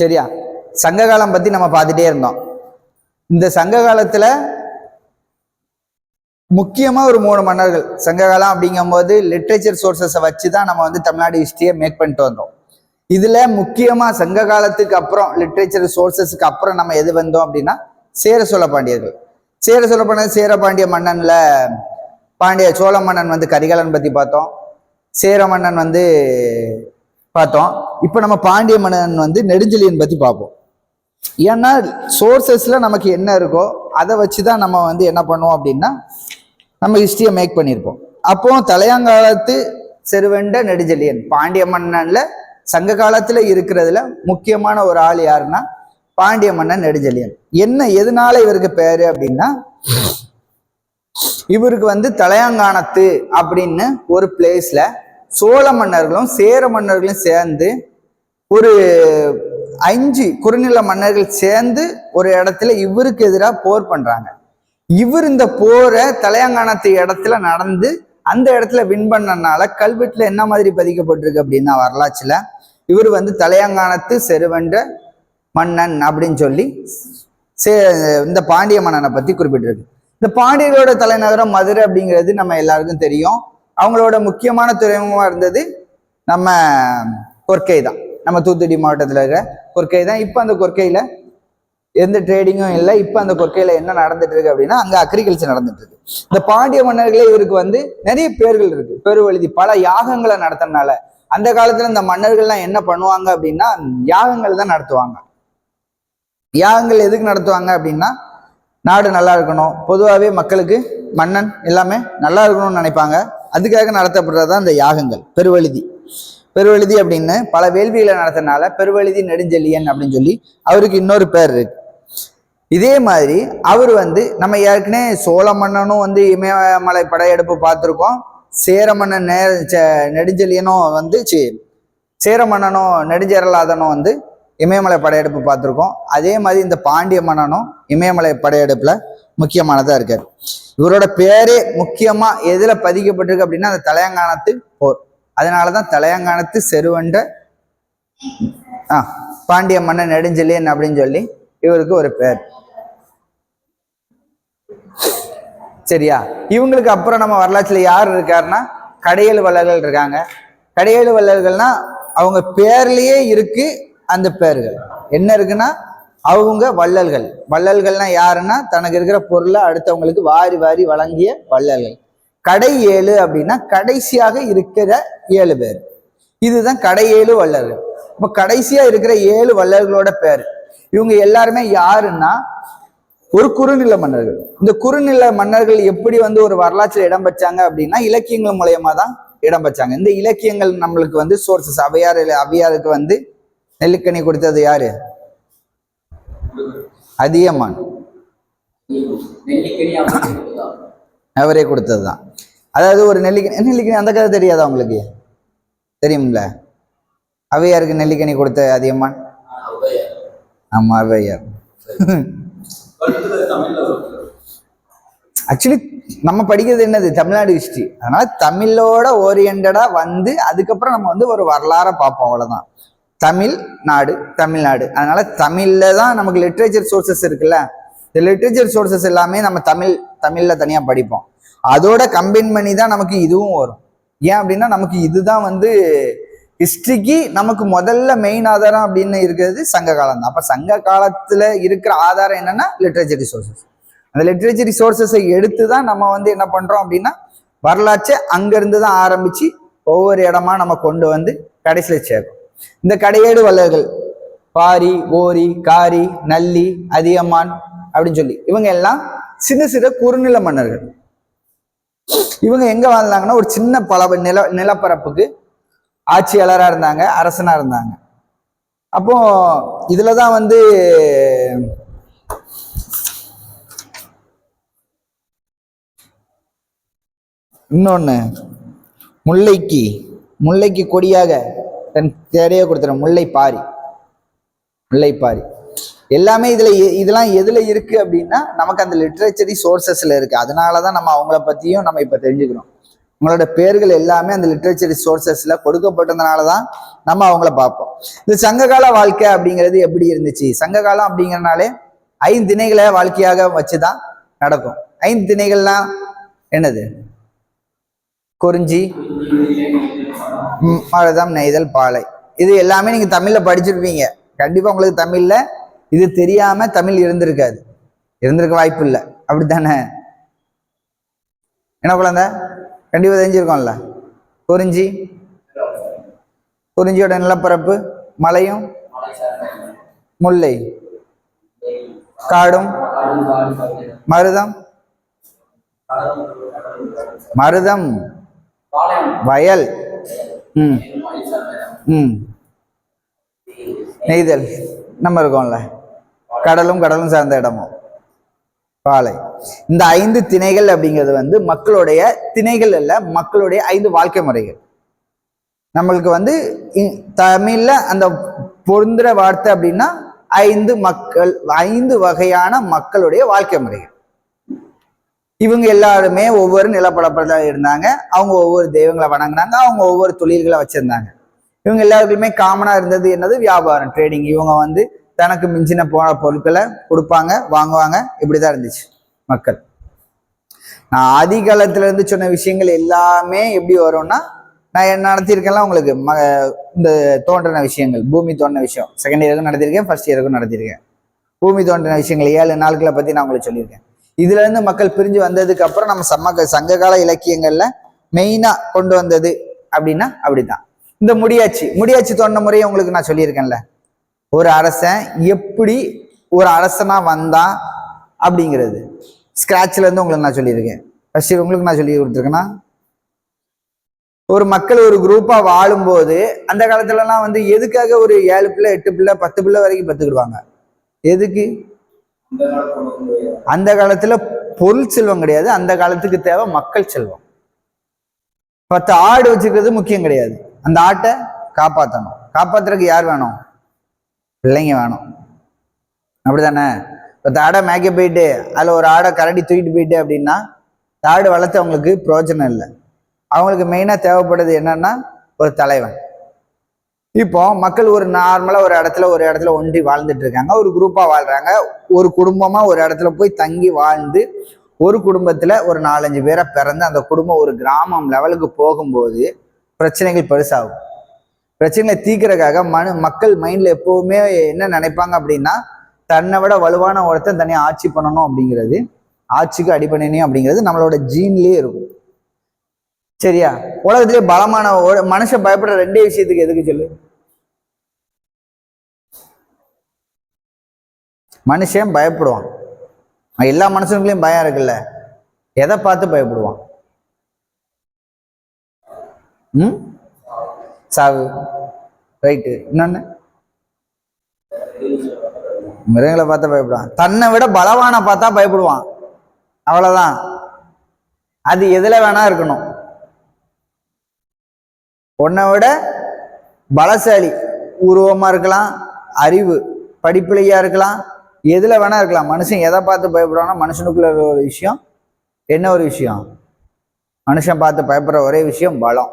சரியா? சங்ககாலம் பத்தி நம்ம பார்த்துட்டே இருந்தோம். இந்த சங்க காலத்துல முக்கியமா ஒரு மூணு மன்னர்கள். சங்ககாலம் அப்படிங்கும்போது லிட்ரேச்சர் சோர்சஸை வச்சு தான் நம்ம வந்து தமிழ்நாடு ஹிஸ்டரியை மேக் பண்ணிட்டு வந்தோம். இதுல முக்கியமா சங்க காலத்துக்கு அப்புறம் லிட்ரேச்சர் சோர்சஸ்க்கு அப்புறம் நம்ம எது வந்தோம் அப்படின்னா சேர சோழ பாண்டியர்கள். சேர சோழ பாண்டிய சேர பாண்டிய மன்னன்ல பாண்டிய சோழ மன்னன் வந்து கரிகாலன் பத்தி பார்த்தோம். சேர மன்னன் வந்து பார்த்தோம். இப்போ நம்ம பாண்டிய மன்னன் வந்து நெடுஞ்செழியன் பற்றி பார்ப்போம். ஏன்னா சோர்சஸில் நமக்கு என்ன இருக்கோ அதை வச்சு தான் நம்ம வந்து என்ன பண்ணுவோம் அப்படின்னா நம்ம ஹிஸ்ட்ரியை மேக் பண்ணியிருப்போம். அப்போ தலையாங்காலத்து செருவெண்ட நெடுஞ்செழியன் பாண்டிய மன்னன்ல சங்க காலத்துல இருக்கிறதுல முக்கியமான ஒரு ஆள் யாருன்னா பாண்டிய மன்னன் நெடுஞ்செழியன். என்ன எதனால இவருக்கு பேரு அப்படின்னா இவருக்கு வந்து தலையாங்கானத்து அப்படின்னு ஒரு பிளேஸ்ல சோழ மன்னர்களும் சேர மன்னர்களும் சேர்ந்து ஒரு அஞ்சு குறுநில மன்னர்கள் சேர்ந்து ஒரு இடத்துல இவருக்கு எதிராக போர் பண்றாங்க. இவர் இந்த போரை தலையாங்கானத்து இடத்துல நடந்து அந்த இடத்துல வின் பண்ணனால கல்வெட்டுல என்ன மாதிரி பதிக்கப்பட்டிருக்கு அப்படின்னா வரலாற்றுல இவர் வந்து தலையாங்கானத்து செருவென்ற மன்னன் அப்படின்னு சொல்லி சே இந்த பாண்டிய மன்னனை பத்தி குறிப்பிட்டிருக்கு. இந்த பாண்டியர்களோட தலைநகரம் மதுரை அப்படிங்கிறது நம்ம எல்லாருக்கும் தெரியும். அவங்களோட முக்கியமான துறைமுகமாக இருந்தது நம்ம கொர்க்கை தான். நம்ம தூத்துக்குடி மாவட்டத்தில் இருக்கிற கொர்க்கை தான். இப்போ அந்த கொர்க்கையில் எந்த ட்ரேடிங்கும் இல்லை. இப்போ அந்த கொர்க்கையில் என்ன நடந்துட்டு இருக்கு அப்படின்னா அங்கே அக்ரிகல்ச்சர் நடந்துட்டு இருக்கு. இந்த பாண்டிய மன்னர்களே இவருக்கு வந்து நிறைய பேர்கள் இருக்கு. பெருவெழுதி பல யாகங்களை நடத்தினால அந்த காலத்துல இந்த மன்னர்கள்லாம் என்ன பண்ணுவாங்க அப்படின்னா யாகங்கள் தான் நடத்துவாங்க. யாகங்கள் எதுக்கு நடத்துவாங்க அப்படின்னா நாடு நல்லா இருக்கணும். பொதுவாகவே மக்களுக்கு மன்னன் எல்லாமே நல்லா இருக்கணும்னு நினைப்பாங்க. அதுக்காக நடத்தப்படுறது தான் இந்த யாகங்கள். பெருவெழுதி. பெருவழுதி அப்படின்னு பல வேள்விகளை நடத்தினால பெருவெழுதி நெடுஞ்செழியன் அப்படின்னு சொல்லி அவருக்கு இன்னொரு பேர் இருக்கு. இதே மாதிரி அவர் வந்து நம்ம ஏற்கனவே சோழ மன்னனும் வந்து இமயமலை படையெடுப்பு பார்த்துருக்கோம். சேர மன்னன் நே சே- நெடுஞ்செழியனும் வந்து சி சேர மன்னனும் நெடுஞ்செரலாதனும் வந்து இமயமலை படையெடுப்பு பார்த்துருக்கோம். அதே மாதிரி இந்த பாண்டிய மன்னனும் இமயமலை படையெடுப்பில் முக்கியமானதா இருக்காரு. இவரோட பேரே முக்கியமா எதுல பதிக்கப்பட்டிருக்கு அப்படின்னா அந்த தலையங்கானத்து போர். அதனாலதான் தலையங்கானத்து செருவண்ட ஆ பாண்டிய மன்னன் நெடுஞ்செழியன் அப்படின்னு சொல்லி இவருக்கு ஒரு பேர். சரியா? இவங்களுக்கு அப்புறம் நம்ம வரலாற்றுல யார் இருக்காருன்னா கடையல் வள்ளல்கள் இருக்காங்க. கடையல் வள்ளல்கள்னா அவங்க பேர்லயே இருக்கு அந்த பேர்கள். என்ன இருக்குன்னா அவங்க வள்ளல்கள். வள்ளல்கள்னா யாருன்னா தனக்கு இருக்கிற பொருளை அடுத்தவங்களுக்கு வாரி வாரி வழங்கிய வள்ளல்கள். கடை ஏழு அப்படின்னா கடைசியாக இருக்கிற ஏழு பேர். இதுதான் கடை ஏழு வள்ளல்கள். இப்ப கடைசியா இருக்கிற ஏழு வள்ளல்களோட பேர். இவங்க எல்லாருமே யாருன்னா ஒரு குறுநில மன்னர்கள். இந்த குறுநில மன்னர்கள் எப்படி வந்து ஒரு வரலாற்றில் இடம் பெற்றாங்க அப்படின்னா இலக்கியங்கள் மூலயமா தான் இடம் பெற்றாங்க. இந்த இலக்கியங்கள் நம்மளுக்கு வந்து சோர்சஸ் அவையார் அவையாருக்கு வந்து நெல்லிக்கனி கொடுத்தது யாரு? அதியமான். அவரே கொடுத்தது தான் அதாவது ஒரு நெல்லிக்கனி நெல்லிக்கனி அந்த கதை தெரியாதா உங்களுக்கு? தெரியும்ல? அவையாருக்கு நெல்லிக்கனி கொடுத்த அதியமான்? ஆமா அவையார். ஆக்சுவலி நம்ம படிக்கிறது என்னது? தமிழ்நாடு ஹிஸ்ட்ரி அதனால தமிழோட ஓரியன்டா வந்து அதுக்கப்புறம் நம்ம வந்து ஒரு வரலாறை பார்ப்போம் அவ்வளவுதான். தமிழ் நாடு தமிழ்நாடு அதனால தமிழில் தான் நமக்கு லிட்ரேச்சர் சோர்சஸ் இருக்குல்ல? இந்த லிட்ரேச்சர் சோர்சஸ் எல்லாமே நம்ம தமிழ் தமிழில் தனியாக படிப்போம். அதோட கம்பைன் பண்ணி தான் நமக்கு இதுவும் வரும். ஏன் அப்படின்னா நமக்கு இதுதான் வந்து ஹிஸ்ட்ரிக்கு நமக்கு முதல்ல மெயின் ஆதாரம் அப்படின்னு இருக்கிறது சங்க காலம் தான். அப்போ சங்க காலத்தில் இருக்கிற ஆதாரம் என்னன்னா லிட்ரேச்சர் ரிசோர்சஸ் அந்த லிட்ரேச்சர் ரிசோர்சஸை எடுத்து தான் நம்ம வந்து என்ன பண்ணுறோம் அப்படின்னா வரலாற்றை அங்கேருந்து தான் ஆரம்பித்து ஒவ்வொரு இடமா நம்ம கொண்டு வந்து கடைசியில் சேர்க்கும் இந்த கடையேடு வள்ளல்கள் பாரி ஓரி காரி நல்லி அதியமான் அப்படின்னு சொல்லி. இவங்க எல்லாம் சின்ன சின்ன குறுநில மன்னர்கள். இவங்க எங்க வாழ்ந்தாங்கன்னா ஒரு சின்ன பல நில நிலப்பரப்புக்கு ஆட்சியாளராக இருந்தாங்க அரசனா இருந்தாங்க. அப்போ இதுல தான் வந்து இன்னொன்னு முல்லைக்கு முல்லைக்கு கொடியாக தன் தேரையே கொடுத்துற முல்லை பாரி முல்லை பாரி எல்லாமே இதுல இதெல்லாம் எதுல இருக்கு அப்படின்னா நமக்கு அந்த லிட்ரேச்சரி சோர்சஸ்ல இருக்கு. அதனால தான் நம்ம அவங்கள பத்தியும் நம்ம இப்ப தெரிஞ்சுக்கிறோம். உங்களோட பேர்கள் எல்லாமே அந்த லிட்ரேச்சரி சோர்சஸ்ல கொடுக்கப்பட்டதுனால தான் நம்ம அவங்கள பார்ப்போம். இந்த சங்ககால வாழ்க்கை அப்படிங்கிறது எப்படி இருந்துச்சு? சங்ககாலம் அப்படிங்கிறனாலே ஐந்து திணைகளை வாழ்க்கையாக வச்சுதான் நடக்கும். ஐந்து திணைகள்லாம் என்னது? குறிஞ்சி ம், நெய்தல் பாலை. இது எல்லாமே நீங்கள் தமிழில் படிச்சிருப்பீங்க. கண்டிப்பாக உங்களுக்கு தமிழில் இது தெரியாமல் தமிழ் இருந்திருக்காது. இருந்திருக்க வாய்ப்பு இல்லை. அப்படித்தானே? என்ன குழந்த? கண்டிப்பாக தெரிஞ்சிருக்கோம்ல. குறிஞ்சி? குறிஞ்சியோட நிலப்பரப்பு? மலையும்? முல்லை. காடும்? மருதம்? மருதம். வயல். ம். ம். நெய்தல். நம்ம இருக்கோம்ல. கடலும் கடலும் சார்ந்த இடமும் பாலை. இந்த ஐந்து திணைகள் அப்படிங்கிறது வந்து மக்களுடைய திணைகள் அல்ல மக்களுடைய ஐந்து வாழ்க்கை முறைகள். நம்மளுக்கு வந்து தமிழில் தமிழ்ல அந்த பொருந்துற வார்த்தை அப்படின்னா ஐந்து மக்கள் ஐந்து வகையான மக்களுடைய வாழ்க்கை முறைகள். இவங்க எல்லாருமே ஒவ்வொரு நிலப்பரப்பில் இருந்தாங்க. அவங்க ஒவ்வொரு தெய்வங்களை வணங்குனாங்க. அவங்க ஒவ்வொரு தொழில்களை வச்சிருந்தாங்க. இவங்க எல்லாருக்குமே காமனாக இருந்தது என்னது? வியாபாரம் ட்ரேடிங் இவங்க வந்து தனக்கு மிஞ்சின போன பொருட்களை கொடுப்பாங்க வாங்குவாங்க. இப்படி தான் இருந்துச்சு மக்கள். நான் ஆதி காலத்துல இருந்து சொன்ன விஷயங்கள் எல்லாமே எப்படி வரும்னா நான் என்ன நடத்தியிருக்கேன்ல உங்களுக்கு ம இந்த தோன்றின விஷயங்கள். பூமி தோன்றின விஷயம். செகண்ட் இயருக்கும் நடத்தியிருக்கேன் ஃபர்ஸ்ட் இயருக்கும் நடத்தியிருக்கேன். பூமி தோன்றின விஷயங்கள் ஏழு நாட்களை பற்றி நான் உங்களுக்கு சொல்லியிருக்கேன். இதுல இருந்து மக்கள் பிரிஞ்சு வந்ததுக்கு அப்புறம் நம்ம சம்ம சங்ககால இலக்கியங்கள்ல மெயினா கொண்டு வந்தது அப்படின்னா அப்படிதான் இந்த முடியாட்சி முடியாட்சி தோன்ற முறையை உங்களுக்கு நான் சொல்லியிருக்கேன்ல. ஒரு அரசன் எப்படி ஒரு அரசனா வந்தான் அப்படிங்கிறது. ஸ்கிராட்ச்ல இருந்து உங்களுக்கு நான் சொல்லியிருக்கேன். ஃபர்ஸ்ட் உங்களுக்கு நான் சொல்லி கொடுத்துருக்கேன்னா ஒரு மக்கள் ஒரு குரூப்பா வாழும்போது அந்த காலத்துலலாம் வந்து எதுக்காக ஒரு ஏழு பிள்ளை எட்டு பிள்ளை பத்து பிள்ளை வரைக்கும் பத்துக்கிடுவாங்க? எதுக்கு? அந்த காலத்துல பொருள் செல்வம் கிடையாது. அந்த காலத்துக்கு தேவை மக்கள் செல்வம். பத்து ஆடு வச்சுக்கிறது முக்கியம் கிடையாது. அந்த ஆட்டை காப்பாற்றணும் காப்பாத்துறதுக்கு யார் வேணும்? பிள்ளைங்க வேணும். அப்படிதானே பத்து ஆடை மேய்க்க போயிட்டு அதில் ஒரு ஆடை கரடி தூக்கிட்டு போயிட்டு அப்படின்னா ஆடு வளர்த்து அவங்களுக்கு பிரயோஜனம் இல்லை. அவங்களுக்கு மெயினாக தேவைப்படுறது என்னன்னா ஒரு தலைவன். இப்போ மக்கள் ஒரு நார்மலாக ஒரு இடத்துல ஒரு இடத்துல ஒன்றி வாழ்ந்துட்டு இருக்காங்க. ஒரு குரூப்பாக வாழ்றாங்க. ஒரு குடும்பமாக ஒரு இடத்துல போய் தங்கி வாழ்ந்து ஒரு குடும்பத்தில் ஒரு நாலஞ்சு பேரை பிறந்து அந்த குடும்பம் ஒரு கிராமம் லெவலுக்கு போகும்போது பிரச்சனைகள் பெருசாகும். பிரச்சனைகளை தீக்கிறக்காக மனு மக்கள் மைண்டில் எப்போவுமே என்ன நினைப்பாங்க அப்படின்னா தன்னை விட வலுவான ஒருத்தன் தனியாக ஆட்சி பண்ணணும் அப்படிங்கிறது ஆட்சிக்கு அடிபணினி அப்படிங்கிறது நம்மளோட ஜீன்லேயே இருக்கும். சரியா? உலகத்திலே பலமான ஒரு- மனுஷன் பயப்படுற ரெண்டே விஷயத்துக்கு எதுக்கு சொல்லு? மனுஷன் பயப்படுவான். எல்லா மனுஷனுக்குள்ளயும் பயம் இருக்குல்ல? எதை பார்த்து பயப்படுவான்? ம்? சாவு. ரைட்டு. இன்னொன்னு? மிருகங்களை பார்த்தா பயப்படுவான். தன்னை விட பலவான பார்த்தா பயப்படுவான். அவ்வளோதான் அது எதில் வேணா இருக்கணும். உன்னை விட பலசாலி உருவமாக இருக்கலாம் அறிவு படிப்பிலையாக இருக்கலாம் எதில் வேணா இருக்கலாம். மனுஷன் எதை பார்த்து பயப்படுவானா மனுஷனுக்குள்ள ஒரு விஷயம் என்ன ஒரு விஷயம்? மனுஷன் பார்த்து பயப்படுற ஒரே விஷயம் பலம்.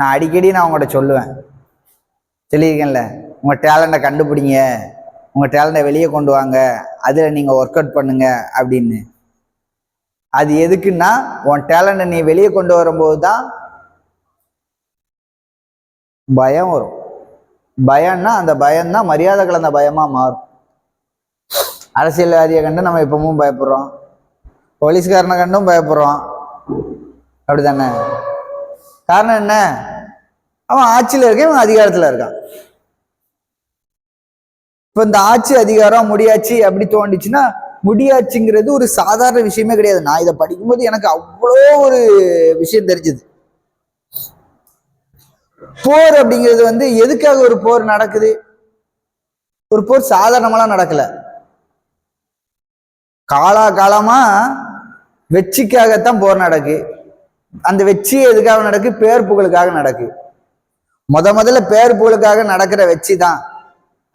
நான் அடிக்கடி நான் உங்கள்கிட்ட சொல்லுவேன். சொல்லியிருக்கேன்ல உங்கள் டேலண்ட்டை கண்டுபிடிங்க. உங்கள் டேலண்ட்டை வெளியே கொண்டு வாங்க. அதில் நீங்கள் ஒர்க் அவுட் பண்ணுங்க அப்படின்னு. அது எதுக்குன்னா உன் டேலண்ட்டை நீ வெளியே கொண்டு வரும்போது தான் பயம் வரும். பயம்னா அந்த பயம்தான் மரியாதை கலந்த பயமாக மாறும். அரசியல்வாதியை கண்டு நம்ம இப்பவும் பயப்படுறோம். போலீஸ்காரனை கண்டும் பயப்படுறோம். அப்படிதானே காரணம் என்ன? அவன் ஆட்சியில் இருக்கான் இவன் அதிகாரத்தில் இருக்கான். இப்போ இந்த ஆட்சி அதிகாரம் முடியாட்சி அப்படி தோண்டிச்சுன்னா முடியாட்சிங்கிறது ஒரு சாதாரண விஷயமே கிடையாது. நான் இதை படிக்கும்போது எனக்கு அவ்வளோ ஒரு விஷயம் தெரிஞ்சுது. போர் அப்படிங்கிறது வந்து எதுக்காக ஒரு போர் நடக்குது? ஒரு போர் சாதாரணமெல்லாம் நடக்கலை. காலா காலமா வெற்றிக்காகத்தான் போர் நடக்கு. அந்த வெற்றி எதுக்காக நடக்கு? பேர் புகழுக்காக நடக்கு. முத முதல்ல பேர் புகழுக்காக நடக்கிற வெற்றி தான்.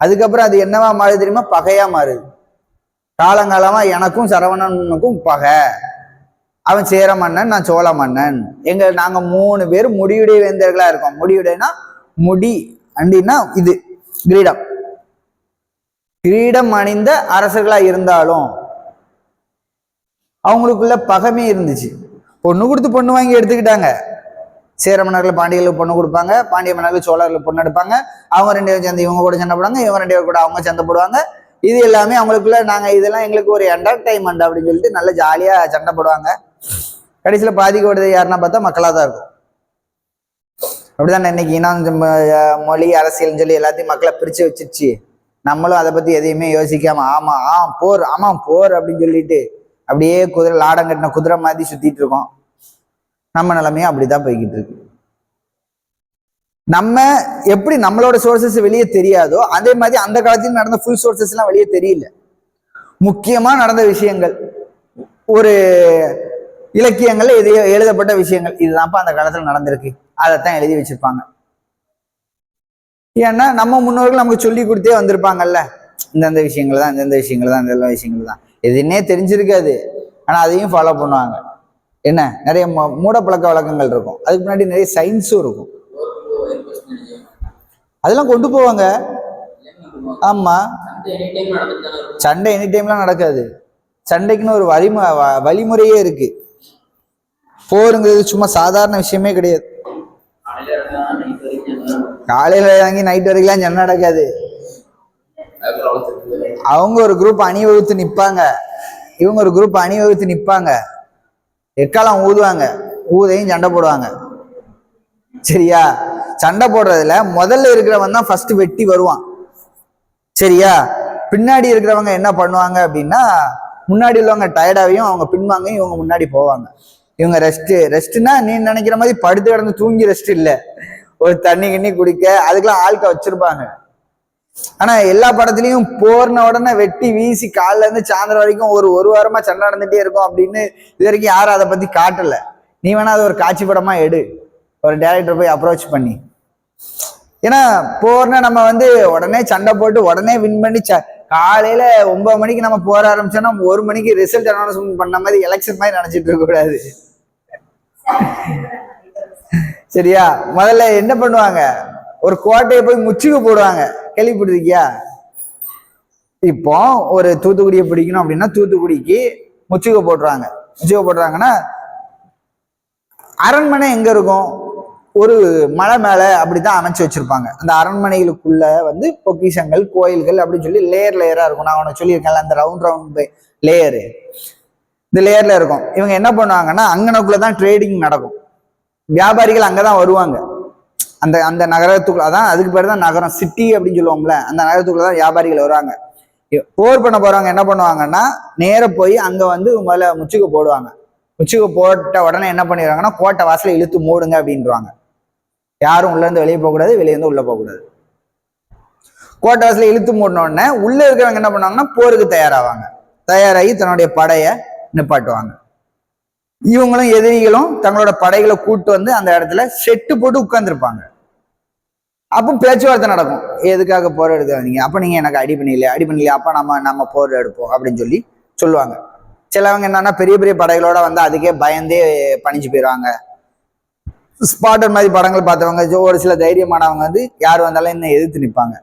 அதுக்கப்புறம் அது என்னவா மாறுது தெரியுமா? பகையா மாறுது. காலங்காலமா எனக்கும் சரவணனுக்கும் பகை. அவன் சேர மன்னன் நான் சோழ மன்னன். எங்க நாங்க மூணு பேர் முடியுடைய வேந்தர்களா இருக்கோம். முடியுடைனா முடி அப்படின்னா இது கிரீடம். கிரீடம் அணிந்த அரசர்களா இருந்தாலும் அவங்களுக்குள்ள பகமே இருந்துச்சு. பொண்ணு கொடுத்து பொண்ணு வாங்கி எடுத்துக்கிட்டாங்க. சேர மன்னர்கள் பாண்டியர்களுக்கு பொண்ணு கொடுப்பாங்க. பாண்டிய மன்னர்கள் சோழர்களுக்கு பொண்ணு எடுப்பாங்க. அவங்க ரெண்டு பேரும் சேர்ந்து இவங்க கூட சண்டை போடுவாங்க. இவங்க ரெண்டு பேர் கூட அவங்க சண்டை போடுவாங்க. இது எல்லாமே அவங்களுக்குள்ள நாங்கள் இதெல்லாம் எங்களுக்கு ஒரு என்டர்டைன்மெண்ட் அப்படின்னு சொல்லிட்டு நல்ல ஜாலியாக சண்டை போடுவாங்க. கடைசியில் பாதிக்கப்படுறது யாருன்னா பார்த்தா மக்களாக தான் இருக்கும். அப்படிதான் இன்னைக்கு இனம் மொழி அரசியல்னு சொல்லி எல்லாத்தையும் மக்களை பிரிச்சு வச்சிருச்சு. நம்மளும் அதை பற்றி எதையுமே யோசிக்காம ஆமாம் ஆ போர் ஆமாம் போர் அப்படின்னு சொல்லிட்டு அப்படியே குதிரை லாடம் கட்டின குதிரை மாதிரி சுத்திட்டு இருக்கோம். நம்ம நிலைமையும் அப்படிதான் போய்கிட்டு இருக்கு. நம்ம எப்படி நம்மளோட சோர்சஸ் வெளியே தெரியாதோ அதே மாதிரி அந்த காலத்தில் நடந்த ஃபுல் சோர்சஸ் எல்லாம் வெளியே தெரியல. முக்கியமா நடந்த விஷயங்கள் ஒரு இலக்கியங்கள்ல எது எழுதப்பட்ட விஷயங்கள் இதுதான்ப்பா அந்த காலத்துல நடந்திருக்கு. அதைத்தான் எழுதி வச்சிருப்பாங்க. ஏன்னா நம்ம முன்னோர்கள் நமக்கு சொல்லி கொடுத்தே வந்திருப்பாங்கல்ல. இந்தந்த விஷயங்கள் தான் இந்தந்த விஷயங்கள் தான் இந்த விஷயங்கள் தான் எதுன்னே தெரிஞ்சிருக்காது. ஆனால் அதையும் ஃபாலோ பண்ணுவாங்க. என்ன? நிறைய ம- மூட பழக்க வழக்கங்கள் இருக்கும். அதுக்கு முன்னாடி நிறைய சயின்ஸும் இருக்கும். அதெல்லாம் கொண்டு போவாங்க. ஆமா. சண்டை எனி டைம்லாம் நடக்காது. சண்டைக்குன்னு ஒரு வழிமு வ- வழிமுறையே இருக்கு. போருங்கிறது சும்மா சாதாரண விஷயமே கிடையாது. காலையில இறங்கி நைட் வரைக்கும் சண்டை நடக்காது. அவங்க ஒரு குரூப் அணிவகுத்து நிற்பாங்க இவங்க ஒரு குரூப் அணிவகுத்து நிற்பாங்க எக்காலம் ஊதுவாங்க? ஊதையும் சண்டை போடுவாங்க. சரியா? சண்டை போடுறதுல முதல்ல இருக்கிறவன் தான் ஃபர்ஸ்ட் வெட்டி வருவான். சரியா? பின்னாடி இருக்கிறவங்க என்ன பண்ணுவாங்க அப்படின்னா முன்னாடி உள்ளவங்க டயர்டாவையும் அவங்க பின்வாங்கையும் இவங்க முன்னாடி போவாங்க. இவங்க ரெஸ்ட் ரெஸ்ட்னா நீ நினைக்கிற மாதிரி படுத்து கிடந்து தூங்கி ரெஸ்ட் இல்லை. ஒரு தண்ணி கிண்ணி குடிக்க அதுக்கெல்லாம் ஆட்க வச்சிருப்பாங்க. ஆனா எல்லா படத்துலயும் போர்ன உடனே வெட்டி வீசி காலில இருந்து சாயந்தரம் வரைக்கும் ஒரு ஒரு வாரமா சண்டை நடந்துட்டே இருக்கும் அப்படின்னு இது வரைக்கும் யாரும் அதை பத்தி காட்டல. நீ வேணா அது ஒரு காட்சி படமா எடு. ஒரு டேரக்டர் போய் அப்ரோச் பண்ணி. ஏன்னா போர்னா நம்ம வந்து உடனே சண்டை போட்டு உடனே வின் பண்ணி ச- காலையில ஒன்பது மணிக்கு நம்ம போற ஆரம்பிச்சோம்னா ஒரு மணிக்கு ரிசல்ட் அனௌன்ஸ்மெண்ட் பண்ண மாதிரி எலெக்ஷன் மாதிரி நினைச்சிட்டு இருக்க கூடாது. சரியா? முதல்ல என்ன பண்ணுவாங்க? ஒரு கோட்டையை போய் முச்சுக்கு போடுவாங்க. கேள்விப்பட்டிருக்கியா? இப்போ ஒரு தூத்துக்குடியை பிடிக்கணும் அப்படின்னா தூத்துக்குடிக்கு முச்சுக்கு போடுறாங்க முச்சுக்கு போடுறாங்கன்னா அரண்மனை எங்க இருக்கும்? ஒரு மலை மேலே அப்படிதான் அமைச்சு வச்சிருப்பாங்க. அந்த அரண்மனைகளுக்குள்ள வந்து பொக்கிஷங்கள் கோயில்கள் அப்படின்னு சொல்லி லேயர் லேயரா இருக்கும். நான் உனக்கு சொல்லியிருக்கேன்ல அந்த ரவுண்ட் ரவுண்ட் லேயரு இந்த லேயர்ல இருக்கும். இவங்க என்ன பண்ணுவாங்கன்னா அங்கனக்குள்ள தான் ட்ரேடிங் நடக்கும். வியாபாரிகள் அங்கதான் வருவாங்க. அந்த அந்த நகரத்துக்குள்ள அதான் அதுக்கு பேர் தான் நகரம் சிட்டி அப்படின்னு சொல்லுவோம்ல அந்த நகரத்துக்குள்ள தான் வியாபாரிகள் வருவாங்க. போர் பண்ண போறவங்க என்ன பண்ணுவாங்கன்னா நேர போய் அங்க வந்து முதல்ல முச்சுக்கு போடுவாங்க. முச்சுக்கு போட்ட உடனே என்ன பண்ணிடுவாங்கன்னா கோட்டை வாசலை இழுத்து மூடுங்க அப்படின்றாங்க யாரும் உள்ள இருந்து வெளியே போகக்கூடாது வெளியே இருந்து உள்ள போகக்கூடாது. கோட்டை வாசலை இழுத்து மூடின உடனே உள்ள இருக்கிறவங்க என்ன பண்ணுவாங்கன்னா போருக்கு தயாராவாங்க. தயாராகி தன்னுடைய படையை நிப்பாட்டுவாங்க. இவங்களும் எதிரிகளும் தங்களோட படைகளை கூட்டு வந்து அந்த இடத்துல செட்டு போட்டு உட்கார்ந்துருப்பாங்க. அப்போ பேச்சுவார்த்தை நடக்கும். எதுக்காக போர் எடுக்காதீங்க அப்போ நீங்கள் எனக்கு அடி பண்ணல அடி பண்ணலையா அப்போ நம்ம நம்ம போர் எடுப்போம் அப்படின்னு சொல்லி சொல்லுவாங்க. சிலவங்க என்னன்னா பெரிய பெரிய படைகளோட வந்து அதுக்கே பயந்தே பணிஞ்சு போயிடுவாங்க ஸ்பாட்டர் மாதிரி படங்கள் பார்த்தவங்க ஒரு சில தைரியமானவங்க வந்து யார் வந்தாலும் இன்னும் எதிர்த்து நிற்பாங்க.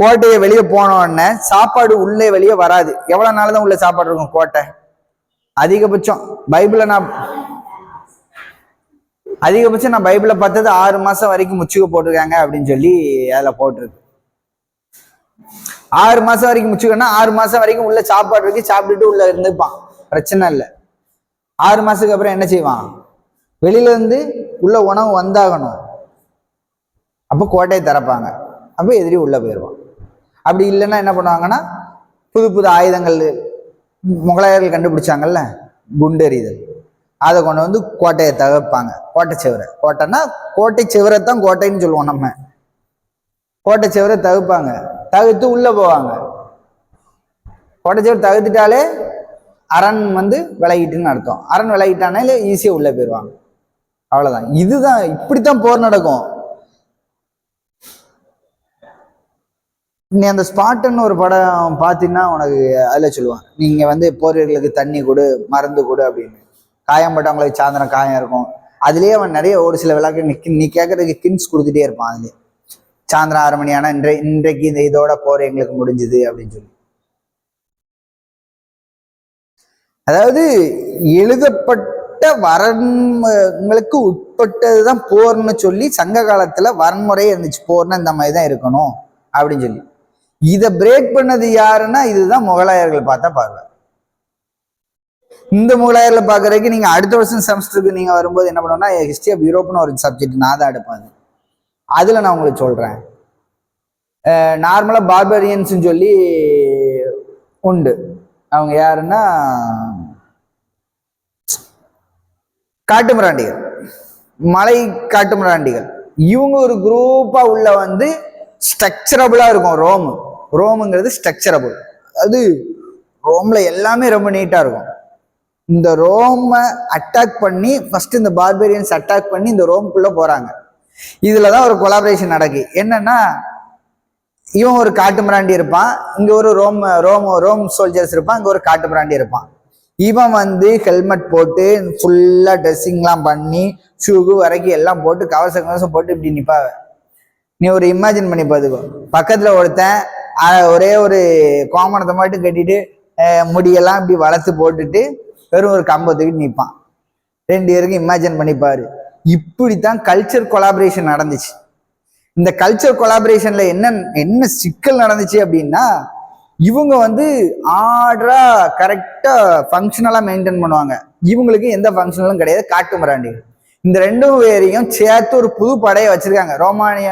கோட்டையை வெளியே போனோடனே சாப்பாடு உள்ளே வெளியே வராது. எவ்வளோ நாள் தான் உள்ள சாப்பாடு இருக்கும் கோட்டை? அதிகபட்சம். பைபிளை நான் அதிகபட்சம் நான் பைபிளை பார்த்தது ஆறு மாசம் வரைக்கும் முச்சுக்கு போட்டிருக்காங்க அப்படின்னு சொல்லி அதுல போட்டிருக்கு. ஆறு மாசம் வரைக்கும் முச்சுக்கன்னா ஆறு மாசம் வரைக்கும் உள்ள சாப்பாடு இருக்கு சாப்பிட்டுட்டு உள்ள இருந்துப்பான். பிரச்சனை இல்லை. ஆறு மாசத்துக்கு அப்புறம் என்ன செய்வான்? வெளியில இருந்து உள்ள உணவு வந்தாகணும். அப்போ கோட்டையை திறப்பாங்க. அப்போ எதிரி உள்ள போயிடுவான் அப்படி இல்லைன்னா என்ன பண்ணுவாங்கன்னா புது புது ஆயுதங்கள் முகலாயர்கள் கண்டுபிடிச்சாங்கல்ல குண்டெறிதல். அதை கொண்டு வந்து கோட்டையை தகர்ப்பாங்க. கோட்டை செவரை. கோட்டைன்னா கோட்டை செவரை தான் கோட்டைன்னு சொல்லுவோம் நம்ம. கோட்டை செவரை தகுப்பாங்க. தகுத்து உள்ளே போவாங்க. கோட்டை செவரை தகுத்துட்டாலே அரண் வந்து விலகிட்டுன்னு அர்த்தம். அரண் விலகிட்டானாலே ஈஸியாக உள்ளே போயிடுவாங்க. அவ்வளோதான் இதுதான் இப்படித்தான் போர் நடக்கும். நீ அந்த ஸ்பாட்டுன்னு ஒரு படம் பார்த்தீங்கன்னா உனக்கு அதில் சொல்லுவான் நீங்கள் வந்து போர் தண்ணி கொடு மருந்து கொடு அப்படின்னு. காயம்பட்டவங்களுக்கு சாயந்தரம் காயம் இருக்கும். அதுலேயே அவன் நிறைய ஒரு சில விளக்கு நீ கேட்கறதுக்கு கின்ஸ் கொடுத்துட்டே இருப்பான் அதுலேயே. சாயந்தரம் ஆறு மணி ஆனால் இன்றை இன்றைக்கு இந்த இதோட போர் எங்களுக்கு முடிஞ்சுது அப்படின்னு சொல்லி. அதாவது எழுதப்பட்ட வரன்களுக்கு உட்பட்டதுதான் போர்னு சொல்லி சங்க காலத்துல வரன்முறையே இருந்துச்சு. போர்னு இந்த மாதிரி தான் இருக்கணும் அப்படின்னு சொல்லி. இதை பிரேக் பண்ணது யாருன்னா இதுதான் முகலாயர்கள் பார்த்தா பார்வை. இந்த முகலாயர்ல பாக்குறதுக்கு நீங்க அடுத்த வருஷம் செமஸ்டருக்கு நீங்க வரும்போது என்ன பண்ணுவோம்னா ஹிஸ்டரி ஆஃப் யூரோப்னு ஒரு சப்ஜெக்ட் நான் தான் எடுப்பேன் அதுல நான் உங்களுக்கு சொல்றேன். நார்மலா பார்பரியன்ஸ் சொல்லி உண்டு. அவங்க யாருன்னா காட்டு மிராண்டிகள் மலை காட்டு மிராண்டிகள் இவங்க ஒரு குரூப்பா உள்ள வந்து ஸ்ட்ரக்சரபுளா இருக்கும். ரோம் ரோமுங்கிறது ஸ்ட்ரக்சரபுள் அது ரோம்ல எல்லாமே ரொம்ப நீட்டா இருக்கும். இந்த ரோமை அட்டாக் பண்ணி ஃபர்ஸ்ட் இந்த பார்பேரியன்ஸ் அட்டாக் பண்ணி இந்த ரோம்குள்ள போறாங்க. இதுல தான் ஒரு கொலாபரேஷன் நடக்கு. என்னன்னா இவன் ஒரு காட்டு மிராண்டி இருப்பான் இங்க ஒரு ரோம் ரோம் ரோம் சோல்ஜர்ஸ் இருப்பான் இங்க ஒரு காட்டு மிராண்டி இருப்பான். இவன் வந்து ஹெல்மெட் போட்டு ஃபுல்லா ட்ரெஸ்ஸிங்லாம் பண்ணி ஷூகு வரைக்கும் எல்லாம் போட்டு கவசம் கவசம் போட்டு இப்படி நிப்பாவ. நீ ஒரு இமேஜின் பண்ணி பார்த்துக்கோ பக்கத்துல ஒருத்தன் ஒரே ஒரு கோமணத்தை மட்டும் கட்டிட்டு முடியெல்லாம் இப்படி வளர்த்து போட்டுட்டு வெறும் ஒரு கம்பத்துக்கு நிற்பான் ரெண்டு பேருக்கும் இமேஜின் பண்ணிப்பாரு. இப்படித்தான் கல்ச்சர் கொலாபரேஷன் நடந்துச்சு. இந்த கல்ச்சர் கொலாபரேஷன்ல என்ன என்ன சிக்கல் நடந்துச்சு அப்படின்னா இவங்க வந்து ஆர்டரா கரெக்டா ஃபங்க்ஷனலா மெயின்டைன் பண்ணுவாங்க. இவங்களுக்கு எந்த ஃபங்க்ஷனலும் கிடையாது. காட்டு மிராண்டிகள் இந்த ரெண்டும் பேரையும் சேர்த்து ஒரு புது படையை வச்சிருக்காங்க. ரோமானிய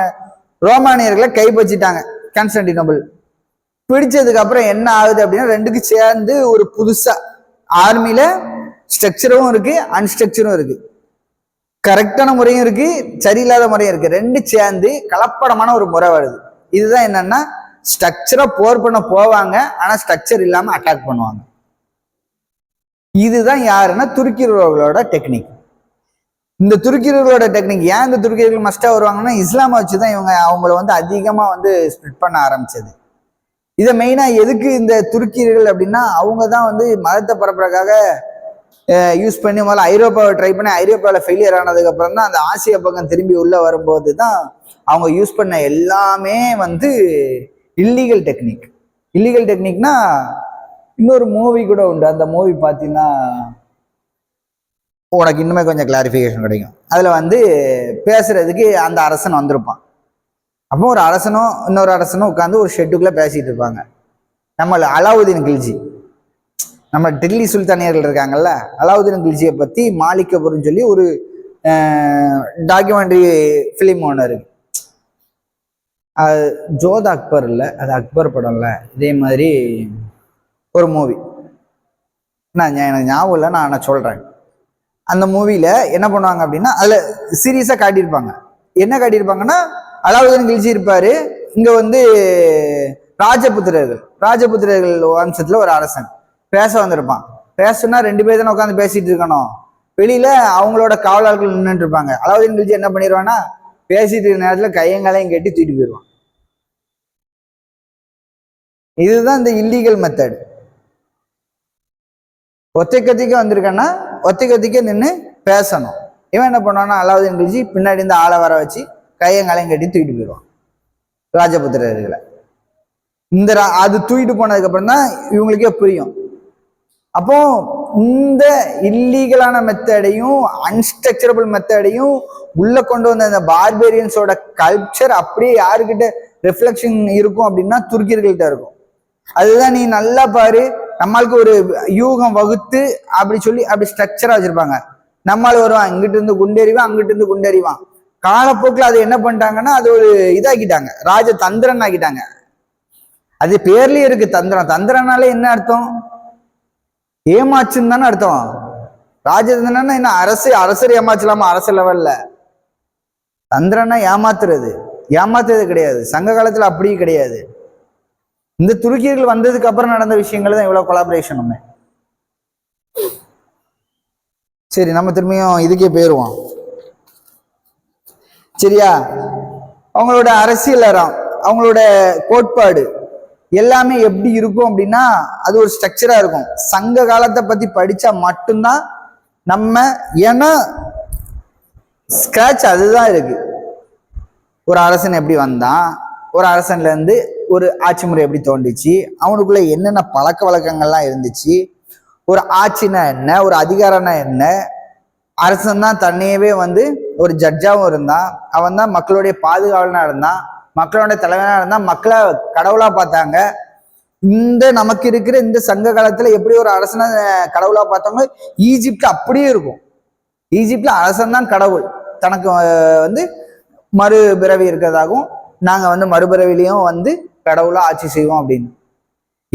ரோமானியர்களை கைப்பற்றிட்டாங்க. கான்ஸ்டன்டினோபிள். பிடிச்சதுக்கு அப்புறம் என்ன ஆகுது அப்படின்னா ரெண்டுக்கு சேர்ந்து ஒரு புதுசா ஆர்மியில் ஸ்ட்ரக்சரும் இருக்குது அன்ஸ்ட்ரக்சரும் இருக்குது கரெக்டான முறையும் இருக்குது சரியில்லாத முறையும் இருக்குது ரெண்டு சேர்ந்து கலப்படமான ஒரு முறை வருது. இதுதான் என்னன்னா ஸ்ட்ரக்சராக போர் பண்ண போவாங்க ஆனால் ஸ்ட்ரக்சர் இல்லாமல் அட்டாக் பண்ணுவாங்க. இதுதான் யாருன்னா துருக்கியர்களோட டெக்னிக் இந்த துருக்கியர்களோட டெக்னிக் ஏன் இந்த துருக்கியர்கள் மஸ்டாக வருவாங்கன்னா இஸ்லாமை வச்சு தான் இவங்க அவங்கள வந்து அதிகமாக வந்து ஸ்ப்ரிட் பண்ண ஆரம்பிச்சது. இதை மெயினாக எதுக்கு இந்த துருக்கியர்கள் அப்படின்னா அவங்க தான் வந்து மதத்தை பரப்புறதுக்காக யூஸ் பண்ணி முதல்ல ஐரோப்பாவை ட்ரை பண்ணி ஐரோப்பாவில் ஃபெயிலியர் ஆனதுக்கப்புறம் தான் அந்த ஆசிய பக்கம் திரும்பி உள்ளே வரும்போது தான் அவங்க யூஸ் பண்ண எல்லாமே வந்து இல்லீகல் டெக்னிக் இல்லீகல் டெக்னிக்னா இன்னொரு மூவி கூட உண்டு. அந்த மூவி பார்த்தீங்கன்னா உனக்கு இன்னுமே கொஞ்சம் கிளாரிஃபிகேஷன் கிடைக்கும். அதில் வந்து பேசுறதுக்கு அந்த அரசன் வந்திருப்பான். அப்போ ஒரு அரசனும் இன்னொரு அரசனும் உட்காந்து ஒரு ஷெட்டுக்குள்ளே பேசிட்டு இருப்பாங்க. நம்ம அலாவுதீன் கில்ஜி. நம்ம டெல்லி சுல்தானியர்கள் இருக்காங்கல்ல அலாவுதீன் கில்ஜியை பற்றி மாளிகபுரம் சொல்லி ஒரு டாக்குமெண்ட்ரி ஃபிலிம் ஒன்று இருக்கு. அது ஜோத் அக்பர் இல்லை அது அக்பர் படம்ல. இதே மாதிரி ஒரு மூவி நான் எனக்கு ஞாபகம் இல்லை நான் நான் சொல்கிறேன் அந்த மூவியில் என்ன பண்ணுவாங்க அப்படின்னா அதில் சீரியஸாக காட்டியிருப்பாங்க. என்ன காட்டியிருப்பாங்கன்னா அலாவுதீன் கில்ஜி இருப்பார். இங்கே வந்து ராஜபுத்திரர்கள். ராஜபுத்திரர்கள் வம்சத்தில் ஒரு அரசன். பேச வந்திருப்பான். பேசுனா ரெண்டு பேர் தானே உட்காந்து பேசிட்டு இருக்கணும். வெளியில அவங்களோட காவலாளர்கள் நின்றுட்டு இருப்பாங்க. அலாவுதீன் கில்ஜி என்ன பண்ணிடுவான்னா பேசிட்டு இருக்க நேரத்தில் கையங்காலையும் கட்டி தூக்கிட்டு போயிடுவான் இதுதான் இந்த இல்லீகல் மெத்தட் ஒத்தை கத்திக்க வந்திருக்கேன்னா ஒத்தை கத்திக்க நின்று பேசணும். இவன் என்ன பண்ணுவான்னா அலாவுதீன் கில்ஜி பின்னாடி இந்த ஆளை வர வச்சு கையங்காலையும் கட்டி தூக்கிட்டு போயிடுவான். ராஜபுத்திரர்களை இந்த ரா- அது தூக்கிட்டு போனதுக்கப்புறம் தான் இவங்களுக்கே புரியும். அப்போ இந்த இல்லீகலான மெத்தடையும் அன்ஸ்ட்ரக்சரபிள் மெத்தடையும் உள்ள கொண்டு வந்த அந்த பார்பேரியன்ஸோட கல்ச்சர் அப்படியே யாருக்கிட்ட ரிஃப்ளெக்ஷன் இருக்கும் அப்படின்னா துருக்கியர்கள்ட்ட இருக்கும். அதுதான் நீ நல்லா பாரு நம்மளுக்கு ஒரு யூகம் வகுத்து அப்படி சொல்லி அப்படி ஸ்ட்ரக்சரா வச்சிருப்பாங்க. நம்மால் வருவான் இங்கிட்டு இருந்து குண்டெறிவான் அங்கிட்டு இருந்து குண்டெறிவான். காலப்போக்கில் அது என்ன பண்ணிட்டாங்கன்னா அது ஒரு இதாக்கிட்டாங்க. ராஜ தந்திரன் ஆக்கிட்டாங்க. அது பேர்லயே இருக்கு தந்திரம். தந்திரனாலே என்ன அர்த்தம்? ஏமாச்சுன்னு தானே அர்த்தம். ராஜதந்திரன்னா என்ன? அரசு அரசர் ஏமாச்சலாமா? அரசு லெவல்ல தந்திரன்னா ஏமாத்துறது. ஏமாத்துறது கிடையாது. சங்க காலத்துல அப்படியே கிடையாது. இந்த துருக்கியர்கள் வந்ததுக்கு அப்புறம் நடந்த விஷயங்கள் தான் இவ்வளவு கொலாபரேஷனுமே சரி நம்ம திரும்பியும் இதுக்கே போயிடுவோம் சரியா? அவங்களோட அரசியல் அறம் அவங்களோட கோட்பாடு எல்லாமே எப்படி இருக்கும் அப்படின்னா அது ஒரு ஸ்ட்ரக்சராக இருக்கும். சங்க காலத்தை பற்றி படித்தா மட்டும்தான் நம்ம ஏன்னா ஸ்க்ராட்ச் அதுதான் இருக்கு. ஒரு அரசன் எப்படி வந்தான்? ஒரு அரசன்லேருந்து ஒரு ஆட்சி முறை எப்படி தோன்றுச்சு? அவனுக்குள்ள என்னென்ன பழக்க வழக்கங்கள்லாம் இருந்துச்சு? ஒரு ஆட்சினா என்ன? ஒரு அதிகாரம்னா என்ன? அரசன் தான் தன்னையவே வந்து ஒரு ஜட்ஜாகவும் இருந்தான். அவன் தான் மக்களுடைய பாதுகாவலனாக இருந்தான். மக்களுடைய தலைவனாக இருந்தான். மக்களை கடவுளாக பார்த்தாங்க. இந்த நமக்கு இருக்கிற இந்த சங்க காலத்துல எப்படி ஒரு அரசனை கடவுளாக கடவுளா பார்த்தாங்க ஈஜிப்ட்ல அப்படியே இருக்கும். ஈஜிப்ட்ல அரசன் தான் கடவுள். தனக்கு வந்து மறுபிறவி இருக்கிறதாகவும் நாங்க வந்து மறுபிறவிலையும் வந்து கடவுளா ஆட்சி செய்வோம் அப்படின்னு.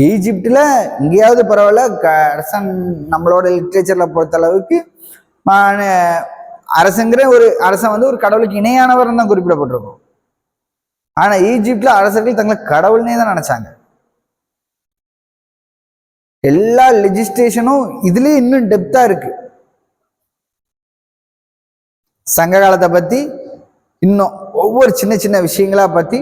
ஈஜிப்ட்ல எங்கேயாவது பரவாயில்ல க- அரசன் நம்மளோட லிட்ரேச்சர்ல பொறுத்த அளவுக்கு அரசங்கிற ஒரு அரசன் வந்து ஒரு கடவுளுக்கு இணையானவர் தான் குறிப்பிடப்பட்டிருக்கும். ஆனா ஈஜிப்ட்ல அரசர்கள் தங்களை கடவுள்னே தான் நினைச்சாங்க. எல்லா லெஜிஸ்லேஷனும் இதுலயே இன்னும் டெப்தா இருக்கு. சங்க காலத்தை பத்தி இன்னும் ஒவ்வொரு சின்ன சின்ன விஷயங்களா பத்தி